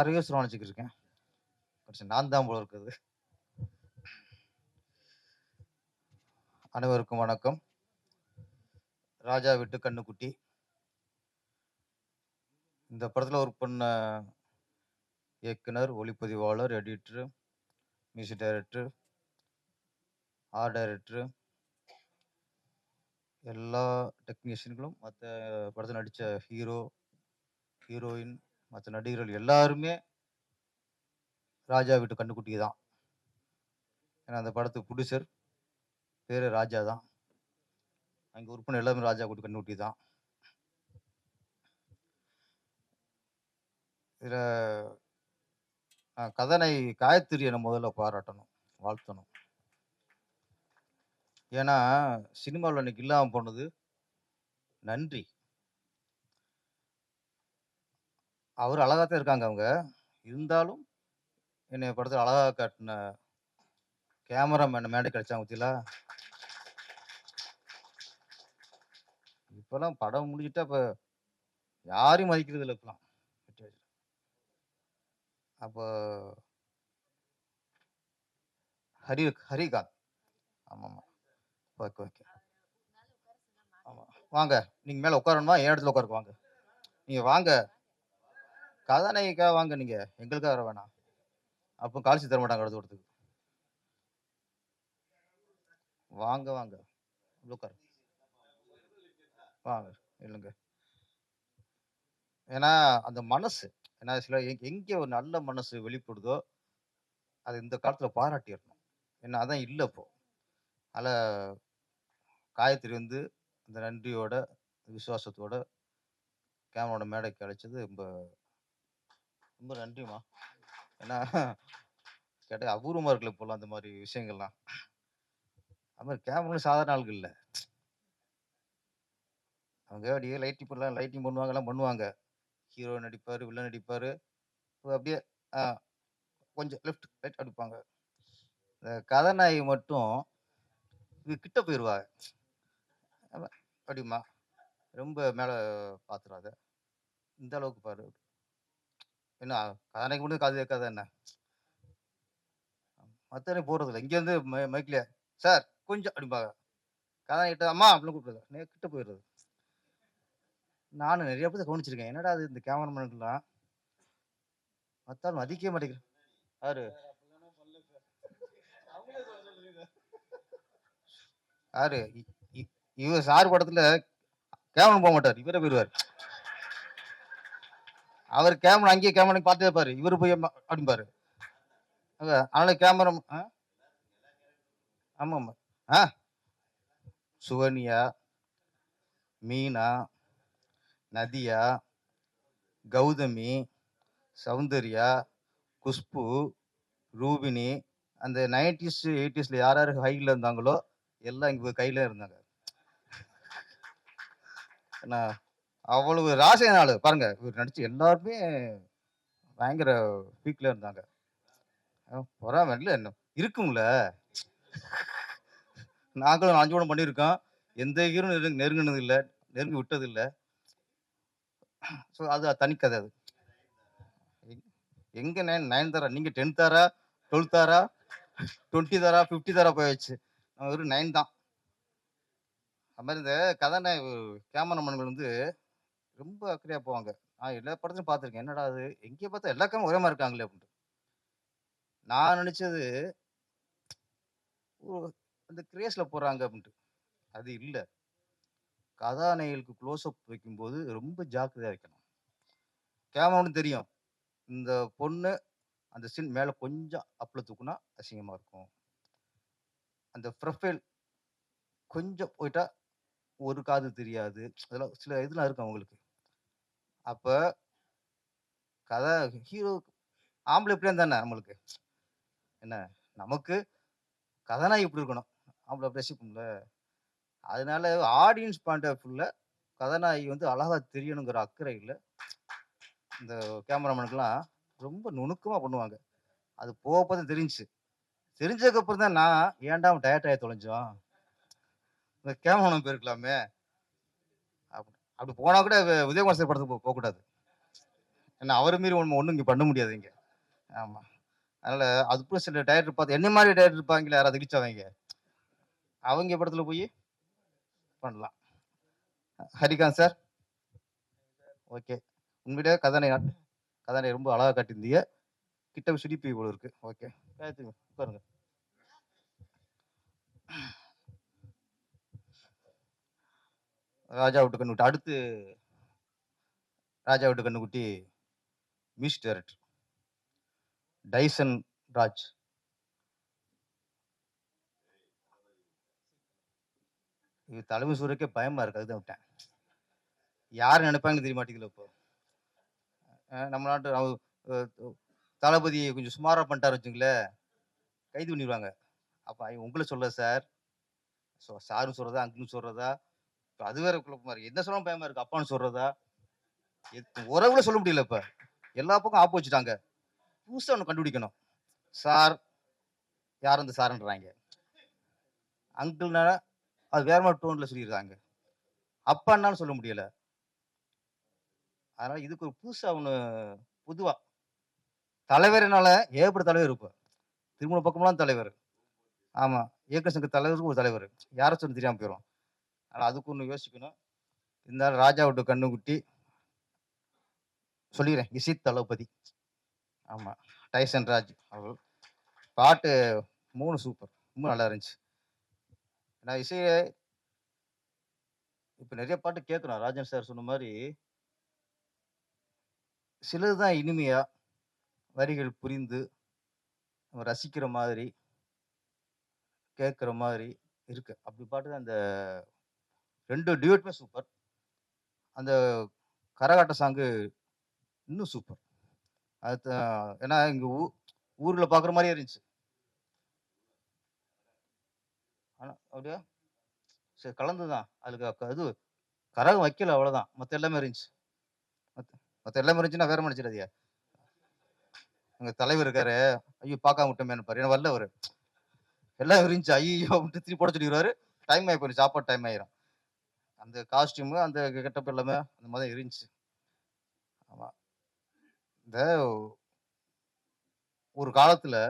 யாரையோ சொல்ல நினச்சிக்கிட்டு இருக்கேன். கொஞ்சம் நான் தான் போல இருக்குது. அனைவருக்கும் வணக்கம். ராஜா விட்டு கண்ணுக்குட்டி. இந்த படத்தில் ஒர்க் பண்ண இயக்குனர் ஒளிப்பதிவாளர் editor music director art director எல்லா டெக்னீஷியன்களும் மற்ற படத்தில் நடித்த ஹீரோ ஹீரோயின் மற்ற நடிகர்கள் எல்லாருமே ராஜா வீட்டு கண்ணுக்குட்டி தான். ஏன்னா அந்த படத்துக்கு ப்ரொடியூசர் பேர் ராஜா தான். அங்கே உறுப்பினர் எல்லாமே ராஜா வீட்டு கண்ணுக்குட்டி தான். இதில் கதனை காயத்ரியை நம்ம முதல்ல பாராட்டணும் வாழ்த்தணும். ஏன்னா சினிமாவில் இன்னைக்கு இல்லாமல் போனது நன்றி. அவர் அழகாக தான் இருக்காங்க அவங்க. இருந்தாலும் என்னை படத்தில் அழகாக காட்டின கேமராமேன் மேடை கிடைச்சாங்க பத்தியில இப்போலாம் படம் முடிஞ்சிட்டா இப்போ யாரையும் மதிக்கிறது இல்லை இப்போலாம் அப்போ ஹரி ஹரிகாந்த். ஆமாம் ஆமாம் ஓகே ஓகே. ஆமாம் வாங்க. நீங்கள் மேலே உட்காரணுமா? என் இடத்துல உட்காருக்கு வாங்க. நீங்கள் வாங்க. கதாநாயகிக்காக வாங்க நீங்கள் எங்களுக்காக வர வேணாம். அப்போ கால்சி தர மாட்டாங்க அடுத்த இடத்துக்கு வாங்க. வாங்க உட்காரு வாங்க இல்லைங்க. ஏன்னா அந்த மனசு ஏன்னா சில எங்கே ஒரு நல்ல மனசு வெளிப்படுதோ அது இந்த காலத்தில் பாராட்டிடணும். ஏன்னா அதான் இல்லை இப்போ. அதில் காயத்ரி வந்து அந்த நன்றியோட விசுவாசத்தோட கேமரோட மேடைக்கு அழைச்சது ரொம்ப ரொம்ப நன்றிம்மா. ஏன்னா கேட்டால் அபூர்வமாக இருக்குல்ல இப்போலாம் அந்த மாதிரி விஷயங்கள்லாம். அது மாதிரி கேமரா சாதாரண ஆளுகள் இல்லை. அவங்க அப்படியே லைட்டிங் பண்ணலாம் லைட்டிங் பண்ணுவாங்க எல்லாம் பண்ணுவாங்க. ஹீரோ நடிப்பார் வில்லன் நடிப்பார். அப்படியே ஆ, கொஞ்சம் லெஃப்ட் ரைட் அடிப்பாங்க. இந்த கதாநாயகி மட்டும் இது கிட்ட போயிடுவாங்க அப்படிமா ரொம்ப மேலே பார்த்துடாத இந்த அளவுக்கு பாரு. என்ன கதாநாயகி மட்டும் காது கேட்காத என்ன? மற்றவனே போகிறதில்ல இங்கேருந்து மை மைக்கில் சார் கொஞ்சம் அப்படிம்பாங்க. கதாநாயகிட்ட அம்மா அப்படின்னு கூப்பிடுறது. நே கிட்ட போயிடுறது. நானும் நிறைய பேர் கவனிச்சிருக்கேன். என்னடா அது இந்த கேமராமேன்லாம் மத்தாலும் மதிக்கவே மாட்டேங்கிறேன் யாரு? யாரு? இ- இ- இவர் சார் படத்துல கேமரா போக மாட்டார். இவரே போயிடுவார். அவர் கேமரா அங்கேயே கேமரா பார்த்துட்டே பாரு இவரு போய் அப்படிம்பாரு அதனால கேமரா ஆமாம் ஆமாம் ஆ? சுவனியா மீனா நதியா கௌதமி சௌந்தர்யா குஷ்பு ரூபினி அந்த நைன்டிஸ் எயிட்டிஸில் யார் யார் ஹைல இருந்தாங்களோ எல்லாம் இங்கே கையில் இருந்தாங்க. என்ன அவ்வளவு ராசியான ஆளு. பாருங்க இவர் நடிச்சு எல்லாருமே பயங்கர பீக்ல இருந்தாங்க. அஹ் பொறாம இல்ல என்ன இருக்கும்ல. நாங்களும் அஞ்சு படம் பண்ணியிருக்கோம். எந்த ஹீரோ நெருங்க நெருங்கினது இல்லை நெருங்கி விட்டது இல்லை. ஸோ அது தனிக்கதை அது. எங்க- நைன் நைன் தாரா நீங்க டென்த் தாரா டுவெல்த் தாரா டுவெண்ட்டி தாரா ஃபிஃப்டி தாரா போயாச்சு நான் வெறும் நைன் தான். அது மாதிரி இந்த கதாநாய கேமராமேன்கள் வந்து ரொம்ப அக்கறையாக போவாங்க. நான் எல்லா படத்தையும் பார்த்துருக்கேன். என்னடா அது எங்கே பார்த்தா எல்லா ஒரே மாதிரி இருக்காங்களே அப்படின்ட்டு. நான் நினச்சது அந்த கிரேஸில் போகிறாங்க அப்படின்ட்டு. அது இல்லை. கதாநாயகளுக்கு க்ளோஸ்அப் வைக்கும்போது ரொம்ப ஜாக்கிரதையாக வைக்கணும். கேமரான்னு தெரியும். இந்த பொண்ணு அந்த சீன் மேலே கொஞ்சம் அப்பில் தூக்குனா அசிங்கமாக இருக்கும். அந்த ப்ரொஃபைல் கொஞ்சம் போயிட்டா ஒரு காது தெரியாது. அதெல்லாம் சில இதெல்லாம் இருக்கும் அவங்களுக்கு. அப்போ கதை ஹீரோ ஆம்பளை எப்படியா தானே நம்மளுக்கு? என்ன நமக்கு கதாநாயகி இப்படி இருக்கணும்? ஆம்பளை அப்படி ரசிப்போம்ல. அதனால ஆடியன்ஸ் பாயிண்ட் ஆஃப் வியூவில் கதாநாயகி வந்து அழகா தெரியணுங்கிற அக்கறையில் இந்த கேமராமேனுக்கெல்லாம் ரொம்ப நுணுக்கமாக பண்ணுவாங்க. அது போக பார்த்து தான் தெரிஞ்சுச்சு. தெரிஞ்சதுக்கப்புறம் தான் நான் ஏன்டா அவன் டயர்ட் ஆகி தொலைஞ்சோம் இந்த கேமராமேன் போயிருக்கலாமே அப்படி போனால் கூட உதயகுமார் சார் படத்துக்கு போகக்கூடாது. ஏன்னா அவரை மீறி ஒன்று ஒன்றும் இங்கே பண்ண முடியாது இங்கே. ஆமாம் அதனால் அதுக்குள்ள சில டயர் பார்த்து என்ன மாதிரி டயர் இருப்பாங்களே யாராவது இடிச்சவங்க அவங்க படத்தில் போய் பண்ணலாம். ஹரிகாந்த் சார்? ஓகே. உங்ககிட்ட கதனை கதனை ரொம்ப அழகாக காட்டியிருந்தீங்க. கிட்ட சிரிப்பு இவ்வளோ இருக்குது ஓகே. உட்காருங்க. ராஜா விட்டு கண்ணுக்குட்டி அடுத்து ராஜா விட்டு கண்ணுக்குட்டி மியூசிக் டைரக்டர். டைசன் ராஜ். இது தலைமை சூரியக்கே பயமா இருக்கு அதுதான் விட்டேன். யார் நினைப்பாங்கன்னு தெரிய மாட்டேங்குது இப்போ. நம்ம நாட்டு அவ- தளபதி கொஞ்சம் சுமாரா பண்ணிட்டாரு வச்சுங்களேன் கைது பண்ணிடுவாங்க. அப்போ உங்களை சொல்ல சார். சாரும் சொல்கிறதா அங்கிளும் சொல்கிறதா அது வேற குழப்பமா இருக்கு. என்ன சொல்லாம பயமா இருக்கு? அப்பான்னு சொல்றதா? எத்- உறவுல சொல்ல முடியல இப்ப. எல்லா பக்கம் ஆப்பு வச்சுட்டாங்க. புதுசா ஒன்று கண்டுபிடிக்கணும். சார் யார் வந்து சார்ன்றாங்க. அங்கிள்னா அது வேற மாதிரி டோன்ல சொல்லியிருக்காங்க. அப்பான்னாலும் சொல்ல முடியல. அதனால இதுக்கு ஒரு புதுசா ஒன்று பொதுவா. தலைவர்னால ஏகப்பட்ட தலைவர் இருப்போம் திருமண பக்கம்லாம் தலைவர். ஆமா இயக்க சங்க தலைவருக்கு ஒரு தலைவர். யாரை சொல்லி தெரியாம போயிடும் ஆனால் அதுக்கு ஒன்று யோசிக்கணும். இருந்தாலும் ராஜாவோட கண்ணுக்குட்டி சொல்லிடுறேன் இசை தளபதி. ஆமா. டைசன் ராஜ் அவர்கள். பாட்டு மூணு சூப்பர் ரொம்ப நல்லா இருந்துச்சு. நான் இசையை இப்போ நிறைய பாட்டு கேட்குறோம் ராஜன் சார் சொன்ன மாதிரி சிலது தான் இனிமையாக வரிகள் புரிந்து நம்ம ரசிக்கிற மாதிரி கேட்குற மாதிரி இருக்கு. அப்படி பாட்டு தான் அந்த ரெண்டு டியூட்டுமே சூப்பர் அந்த கரகாட்ட சாங்கு இன்னும் சூப்பர் அது ஏன்னா இங்கே ஊ ஊரில் பார்க்குற மாதிரியே இருந்துச்சு. ஆனால் அப்படியா? சரி கலந்து தான் அதுக்கு இது கரகம் வைக்கல அவ்வளோதான் மற்ற எல்லாமே இருந்துச்சு. மற்ற மற்ற எல்லாமே இருந்துச்சுன்னா வேற மனுச்சிடாதியா எங்கள் தலைவர் இருக்காரு. ஐயோ பார்க்காம விட்டோமேனு பாரு. ஏன்னா வரல அவர் எல்லாம் இருந்துச்சு. ஐயோ அப்படின்ட்டு திருப்பி போட சொல்லிடுவாரு. டைம் ஆகி போயிடும் சாப்பாடு டைம் ஆயிரும். அந்த காஸ்டியூமு அந்த கெட்டப் எல்லாமே அந்த மாதிரி இருந்துச்சு. ஆமாம் இந்த ஒரு காலத்தில்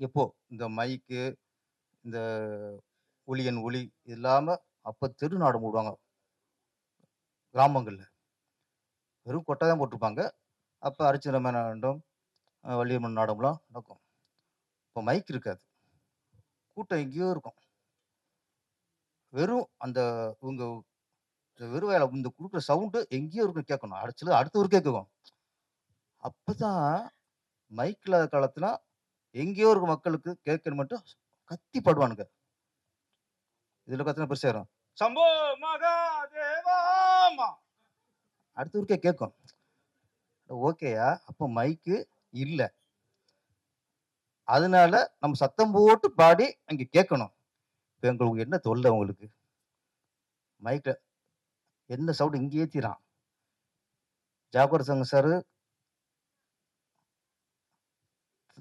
எப்போ இந்த மைக்கு இந்த ஒளியன் ஒளி இது அப்போ தெரு நாடு போடுவாங்க கிராமங்களில். வெறும் கொட்டை தான் போட்டிருப்பாங்க. அப்போ அரிச்சந்திர நாடும் வள்ளியம்மன் நாடகம்லாம் நடக்கும். இப்போ மைக் இருக்காது. கூட்டம் எங்கேயோ இருக்கும். வெறும் அந்த இவங்க வெறும் வேலை இந்த கொடுக்குற சவுண்டு எங்கேயோ இருக்கு கேட்கணும். அடிச்சது அடுத்த ஒரு கேட்கும் அப்பதான் மைக் இல்லாத காலத்துல எங்கேயோ இருக்க மக்களுக்கு கேட்கணும் மட்டும் கத்தி பாடுவானுங்க. இதுல கத்தின பெருசா வரும். சம்போ மகாதேவாமா அடுத்த ஊருக்கே கேட்கும். ஓகேயா? அப்போ மைக்கு இல்லை. அதனால நம்ம சத்தம் போட்டு பாடி அங்கே கேட்கணும். இப்ப எங்களுக்கு என்ன தொல்லை உங்களுக்கு? மைக்கில் என்ன சவுண்டு இங்கே ஏற்றிறான் ஜாபர் சங்க சார்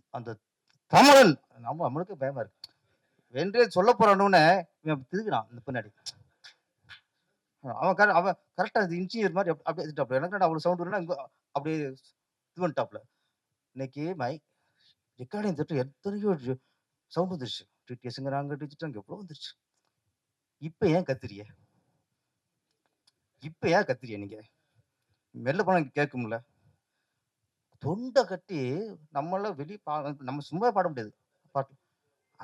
அந்த தமிழன். நம்ம நம்மளுக்கு பயமா இருக்கு. வென்றே சொல்ல போறானு இவன் திருக்கிறான் இந்த பின்னாடி. அவன் கர- அவன் கரெக்டாக அது இன்ஜினியர் மாதிரி அப்படி- அப்படியே எடுத்துட்டாப்ல எனக்கு அவ்வளோ சவுண்ட் வரும்னா அப்படியே இது பண்ணிட்டாப்ல. இன்னைக்கு மை ரெக்கார்டிங் திட்டம் எத்தனையோ சவுண்ட் வந்துருச்சு. டிடிஎஸ்ங்கிறாங்க டிஜிட்டாங்க எவ்வளோ வந்துருச்சு? இப்போ ஏன் கத்துறிய? இப்போ ஏன் கத்துறிய நீங்கள் மெல்ல போனா கேட்கும்ல. தொண்டை கட்டி நம்மளாம் வெளியே பா நம்ம சும்மா பாட முடியாது. பாட்டு.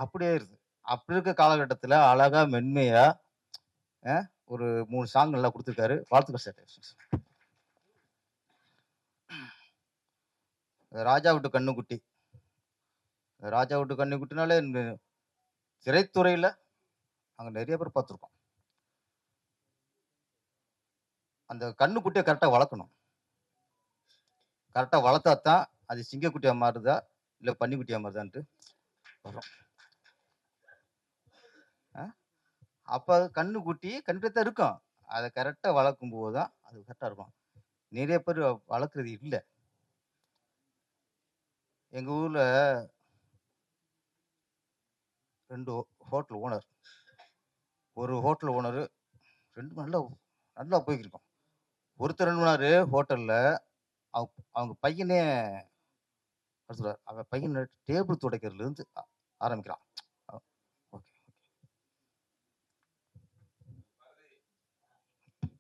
அப்படியே இருக்குது அப்படி இருக்க காலகட்டத்தில் அழகாக மென்மையாக ஒரு மூணு சாங் நல்லா கொடுத்துருக்காரு. வாழ்த்துக்கள் சார். ராஜா விட்டு கண்ணுக்குட்டி. ராஜா விட்டு கண்ணுக்குட்டினாலே சிறைத்துறையில் அங்கே நிறைய பேர் பார்த்துருக்கோம். அந்த கண்ணுக்குட்டியை கரெக்டாக வளர்க்கணும். கரெக்டாக வளர்த்தா தான் அது சிங்கக்குட்டியாக மாறுதா இல்லை பன்னிக்குட்டியாக மாறுதான்ட்டு வரும். அப்போ அது கண்ணுக்குட்டி கண்டிப்பாக தான் இருக்கும். அதை கரெக்டாக வளர்க்கும் போது தான் அது கரெக்டாக இருக்கும். நிறைய பேர் வளர்க்குறது இல்லை. எங்கள் ஊரில் ரெண்டு ஹோட்டல் ஓனர் ஒரு ஹோட்டல் ஓனர் ரெண்டு நல்லா நல்லா போய்க்கிருக்கோம். ஒருத்தர் என்ன பண்ணாரு ஹோட்டலில் அவங்க அவங்க பையனே சொல்கிறார் அவன் பையன் டேபிள் துடைக்கிறதுலேருந்து ஆரம்பிக்கிறான். ஓகே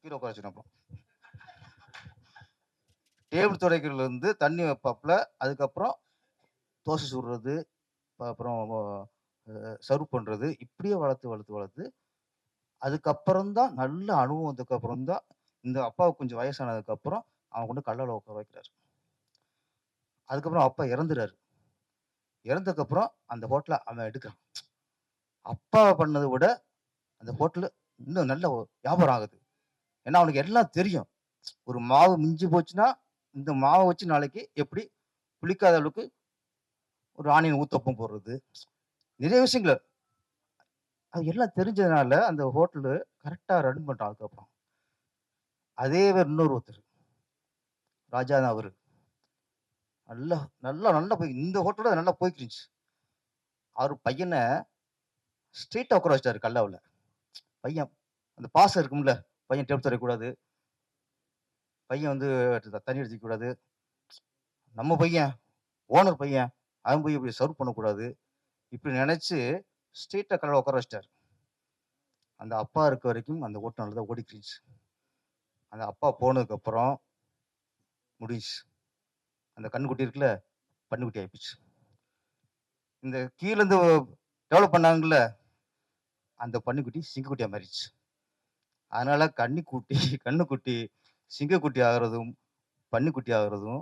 கீழே உட்கார வச்சுக்கணும் அப்புறம். டேபிள் துடைக்கிறதுல இருந்து தண்ணி வைப்பாப்புல அதுக்கப்புறம் தோசை சுடுறது அப்புறம் சர்வ் பண்ணுறது இப்படியே வளர்த்து வளர்த்து வளர்த்து அதுக்கப்புறம் தான் நல்ல அனுபவம் வந்ததுக்கு அப்புறம் தான் இந்த அப்பாவுக்கு கொஞ்சம் வயசானதுக்கு அப்புறம் அவன் கொண்டு கல்லால் உட்கார வைக்கிறாரு. அதுக்கப்புறம் அப்பா இறந்துறாரு. இறந்ததுக்கப்புறம் அந்த ஹோட்டலை அவன் எடுக்கிறான். அப்பா பண்ணதை விட அந்த ஹோட்டலில் இன்னும் நல்ல வியாபாரம் ஆகுது. ஏன்னா அவனுக்கு எல்லாம் தெரியும். ஒரு மாவு மிஞ்சி போச்சுன்னா இந்த மாவை வச்சு நாளைக்கு எப்படி புளிக்காத அளவுக்கு ஒரு ஆனியன் ஊத்தப்பம் போடுறது. நிறைய விஷயங்கள் அது எல்லாம் தெரிஞ்சதுனால அந்த ஹோட்டலு கரெக்டாக ரன் பண்ணுறான் அதுக்கப்புறம். அதே வேறு இன்னொரு ஒருத்தர். ராஜா தான் அவரு. நல்லா நல்லா நல்லா போய் இந்த ஹோட்டலோட நல்லா போய்க்கிருந்துச்சு அவர் பையனை ஸ்ட்ரீட் உட்கார வச்சிட்டாரு கல்லாவில். பையன் அந்த பாசம் இருக்கும்ல பையன் டேப் தரக்கூடாது பையன் வந்து தண்ணி அடிச்சிக்கூடாது நம்ம பையன் ஓனர் பையன் அவன் போய் இப்படி சர்வ் பண்ணக்கூடாது இப்படி நினைச்சு ஸ்ட்ரீட்டை கல்லில் உட்கார வச்சிட்டார். அந்த அப்பா இருக்க வரைக்கும் அந்த ஓட்டுநர் தான் ஓடிக்கிச்சு அந்த அப்பா போனதுக்கப்புறம் முடிஞ்சு அந்த கண்ணுக்குட்டி இருக்குல்ல பண்ணுக்குட்டி ஆயிப்பிச்சு. இந்த கீழேருந்து டெவலப் பண்ணாங்கல்ல அந்த பன்னிக்குட்டி சிங்கக்குட்டியாக மாறிடுச்சு. அதனால கன்னிக்குட்டி கண்ணுக்குட்டி சிங்கக்குட்டி ஆகிறதும் பன்னிக்குட்டி ஆகிறதும்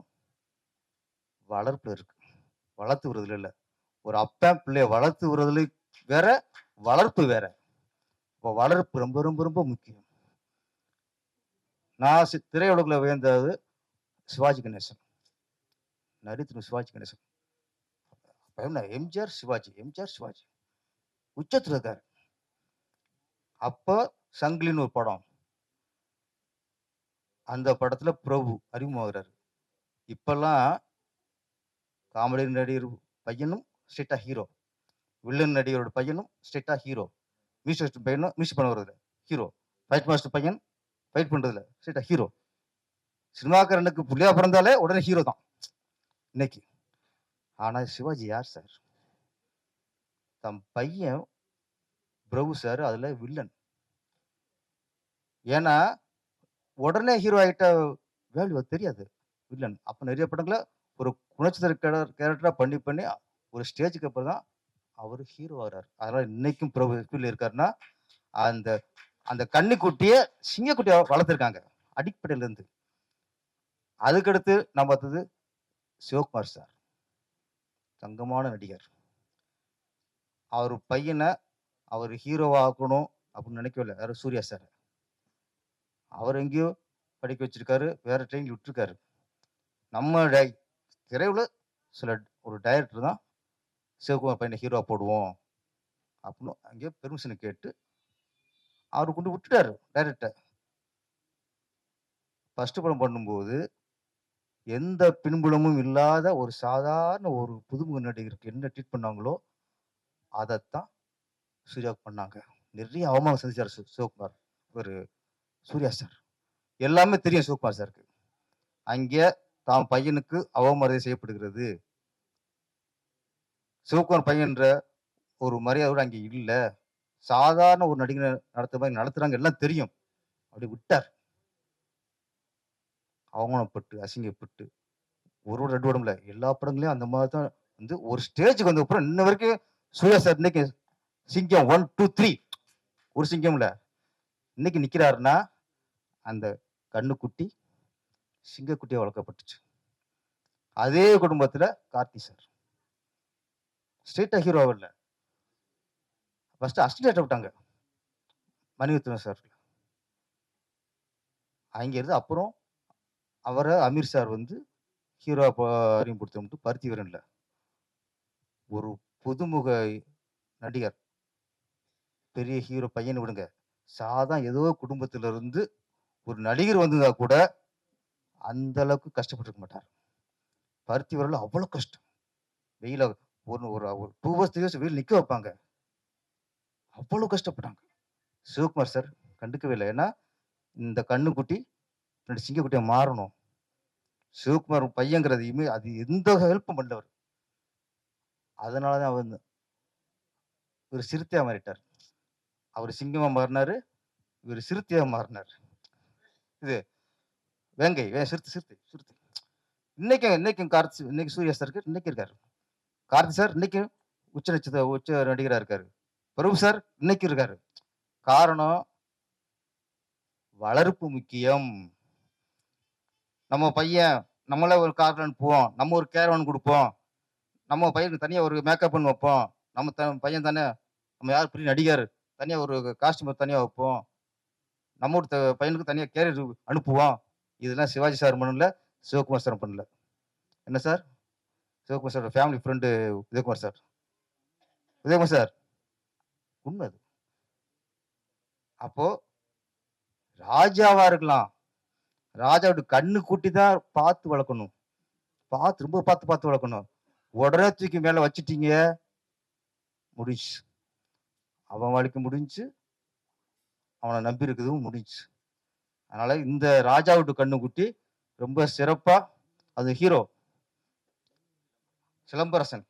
வளர்ப்பு இருக்கு. வளர்த்து விடுறதுல இல்லை. ஒரு அப்பன் பிள்ளைய வளர்த்து விடுறதுல வேற வளர்ப்பு வேற. இப்போ வளர்ப்பு ரொம்ப ரொம்ப ரொம்ப முக்கியம். நான் சி- திரையுலகில் உயர்ந்தது சிவாஜி கணேசன். நரித்திரு சிவாஜி கணேசன். அப்போ என்ன எம்ஜிஆர் சிவாஜி எம்ஜிஆர் சிவாஜி. உச்சத்தில் இருக்கார். அப்போ சங்கிலின்னு ஒரு படம். அந்த படத்துல பிரபு அறிமுகமாகிறாரு. இப்பெல்லாம் காமெடி நடிகர் பையனும் ஸ்ட்ரெயிட்டா ஹீரோ. வில்லன் நடிகரோட பையனும் ஸ்ட்ரெயிட்டா ஹீரோ. மியூசிக் பையனும் மியூசிக் பண்ண வருது ஹீரோ. ஃபைட் மாஸ்டர் பையன் ஃபைட் பண்றதுல ஸ்ட்ரெயிட்டா ஹீரோ. சினிமாக்காரனுக்கு புள்ளியாக பிறந்தாலே உடனே ஹீரோ தான். இன்னைக்கு. ஆனால் சிவாஜி யார் சார்? தம் பையன் பிரபு சார் அதில் வில்லன். ஏன்னா உடனே ஹீரோ ஆகிட்ட வேல்யூ தெரியாது. வில்லன். அப்போ நிறைய படங்களை ஒரு குணச்சித்திர கேரக்டராக பண்ணி பண்ணி ஒரு ஸ்டேஜுக்கு அப்புறம் தான் அவர் ஹீரோ ஆகிறார். அதனால இன்னைக்கும் பிரபு இருக்காருன்னா அந்த அந்த கன்னிக்குட்டியை சிங்கக்குட்டியை வளர்த்துருக்காங்க. அடிப்படையில இருந்து. அதுக்கடுத்து நம்ம பார்த்தது சிவகுமார் சார். தங்கமான நடிகர். அவர் பையனை அவர் ஹீரோவாக்கணும் அப்படின்னு நினைக்கவில்லை யாரும் சூர்யா சார் அவர் எங்கேயோ படிக்க வச்சிருக்காரு. வேற ட்ரெயின் விட்டுருக்காரு. நம்ம டை திரையுல சில ஒரு டைரக்டர் தான் சிவகுமார் பையனை ஹீரோ போடுவோம். அப்படின்னு அங்கேயே பெர்மிஷனை கேட்டு அவர் கொண்டு விட்டுட்டாரு டைரக்டர் ஃபஸ்ட்டு படம் பண்ணும்போது எந்த பின்புலமும் இல்லாத ஒரு சாதாரண ஒரு புதுமுக நடிகருக்கு என்ன ட்ரீட் பண்ணாங்களோ அதைத்தான் சூர்யாவுக்கு பண்ணாங்க. நிறைய அவமானம் செஞ்சார் சிவகுமார். ஒரு சூர்யா சார் எல்லாமே தெரியும் சிவகுமார் சாருக்கு அங்கே தாம் பையனுக்கு அவமரியாதை செய்யப்படுகிறது. சிவகுமார் பையன்ற ஒரு மரியாதையோட அங்கே இல்லை. சாதாரண ஒரு நடிகரை நடத்த மாதிரி நடத்துறாங்க எல்லாம் தெரியும். அப்படி விட்டார். அவமானப்பட்டு அசிங்கப்பட்டு ஒரு ஒரு ரெண்டு உடம்புல எல்லா படங்களையும் அந்த மாதிரி தான் வந்து ஒரு ஸ்டேஜுக்கு வந்த அப்புறம் இன்ன வரைக்கும் சூர்யா சார் இன்னைக்கு சிங்கம் ஒன் டூ த்ரீ ஒரு சிங்கம்ல. இன்னைக்கு நிற்கிறாருன்னா அந்த கண்ணுக்குட்டி சிங்கக்குட்டியாக வளர்க்கப்பட்டுச்சு. அதே குடும்பத்தில் கார்த்தி சார். ஸ்ட்ரீட்டாக ஹீரோ இல்ல ஃபஸ்ட்டு அசிஸ்டன்ட் விட்டாங்க. மணிரத்னம் சார் அங்கேருந்து அப்புறம் அவரை அமீர் சார் வந்து ஹீரோ அறிமுகப்படுத்த பருத்தி வீரனில் ஒரு புதுமுக நடிகர். பெரிய ஹீரோ பையனை விடுங்க. சாதா ஏதோ குடும்பத்திலிருந்து ஒரு நடிகர் வந்ததா கூட அந்த அளவுக்கு கஷ்டப்பட்டிருக்க மாட்டார். பருத்தி வரல அவ்வளோ கஷ்டம். வெயில ஒரு ஒரு டூ ஹவர்ஸ் த்ரீ ஹவர்ஸ் வீடு நிற்க வைப்பாங்க. அவ்வளோ கஷ்டப்பட்டாங்க. சிவகுமார் சார் கண்டுக்கவே இல்லை. ஏன்னா இந்த கண்ணுக்குட்டி ரெண்டு சிங்கக்குட்டியை மாறணும். சிவகுமார் பையங்கிறதையுமே அது எந்த ஹெல்ப்பும் பண்ணவர்? அதனால தான் அவர் இவர் சிறுத்தையாக மாறிட்டார். அவர் சிங்கமாக மாறினாரு இவர் சிறுத்தையாக மாறினார். இது வேங்கை வே சிறுத்தை சிறுத்தை சிறுத்தை. இன்னைக்கும் இன்னைக்கும் கார்த்தி இன்னைக்கு சூர்யா சார் இருக்கு இன்னைக்கு இருக்காரு. கார்த்தி சார் இன்னைக்கு உச்ச நட்சத்திர உச்ச நடிகரா இருக்காரு. பிரபு சார் இன்னைக்கு இருக்காரு. காரணம் வளர்ப்பு முக்கியம். நம்ம பையன் நம்மளே ஒரு கார்ல அனுப்புவோம் நம்ம ஒரு கேரவன் கொடுப்போம். நம்ம பையனுக்கு தனியா ஒரு மேக்கப் பண்ணி வைப்போம். நம்ம த பையன் தானே நம்ம யார் பெரிய நடிகர் தனியா ஒரு காஸ்டியூம் தனியா வைப்போம். நம்ம ஒரு த- பையனுக்கு தனியா கேரியர் அனுப்புவோம் இதெல்லாம் சிவாஜி சார் பண்ணல சிவகுமார் சார் பண்ணல. என்ன sir? Sivakumar sir family friend Udayakumar sir. Udayakumar sir உண்மை அது. அப்போ ராஜாவா இருக்கலாம். ராஜாவோட கண்ணு கூட்டி தான் பார்த்து வளர்க்கணும். பார்த்து ரொம்ப பார்த்து பார்த்து வளர்க்கணும். உடனே தூக்கி மேலே வச்சுட்டீங்க. முடிஞ்சு. அவன் வாழ்க்கை முடிஞ்சு அவனை நம்பி இருக்கிறதும் முடிஞ்சு. அதனால இந்த ராஜாவோட கண்ணு குட்டி ரொம்ப சிறப்பாக அது ஹீரோ சிலம்பரசன்.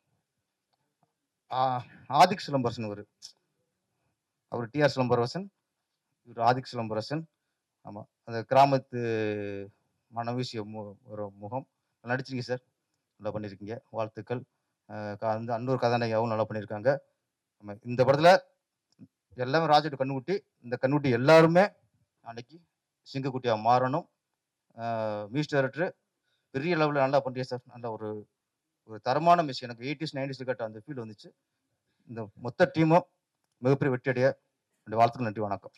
ஆதிக் சிலம்பரசன் அவர் அவர் டிஆர் சிலம்பரசன் இவர் ஆதிக் சிலம்பரசன். ஆமாம் அந்த கிராமத்து மனவீசிய மு- ஒரு முகம். நடிச்சிருக்கீங்க சார். நல்லா பண்ணியிருக்கீங்க வாழ்த்துக்கள். அந்த அன்னூர் கதாநாயகியாவும் நல்லா பண்ணியிருக்காங்க ஆமாம் இந்த படத்தில் எல்லாமே ராஜோட கண்ணுக்குட்டி இந்த கண்ணுக்குட்டி எல்லாருமே அன்னைக்கு சிங்கக்குட்டியாக மாறணும். மியூசிக் டைரக்டர் பெரிய லெவலில் நல்லா பண்ணுறீங்க சார். நல்ல ஒரு ஒரு தரமான மிஸ் எனக்கு எயிட்டிஸ் நைன்டிஸ் கட்ட அந்த ஃபீல் வந்துச்சு. இந்த மொத்த டீமும் மிகப்பெரிய வெற்றியடைய வாழ்த்துக்கள் நன்றி வணக்கம்.